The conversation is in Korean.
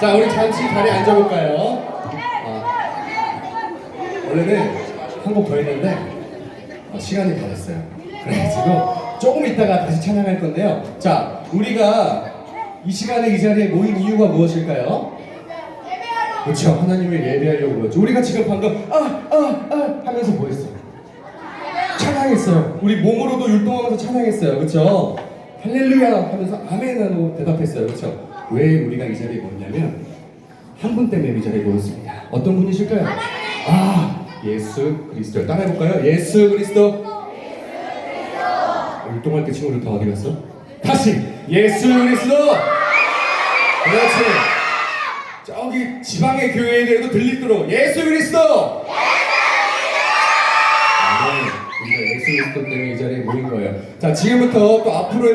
자, 우리 잠시 자리에 앉아볼까요? 아, 원래는 한곡더 했는데 어, 시간이 다 됐어요. 그래가지고 조금 있다가 다시 찬양할 건데요. 자, 우리가 이 시간에 이 자리에 모인 이유가 무엇일까요? 그렇죠. 하나님을 예배하려고 그러죠. 우리가 지금 방금 아, 아, 아 하면서 뭐 했어? 찬양했어요. 우리 몸으로도 율동하면서 찬양했어요. 그렇죠? 할렐루야 하면서 아멘 하고 대답했어요. 그렇죠? 왜 우리가 이 자리에 모였냐면 한 분 때문에 이 자리에 모였습니다. 어떤 분이실까요? 아, 예수 그리스도. 따라해볼까요? 예수 그리스도. 율동할 때 친구들 다 어디 갔어? 다시 예수 그리스도. 그렇지. 저기 지방의 교회에도 들리도록 예수 그리스도. 네, 우리가 예수 그리스도 때문에 이 자리에 모인 거예요. 자, 지금부터 또 앞으로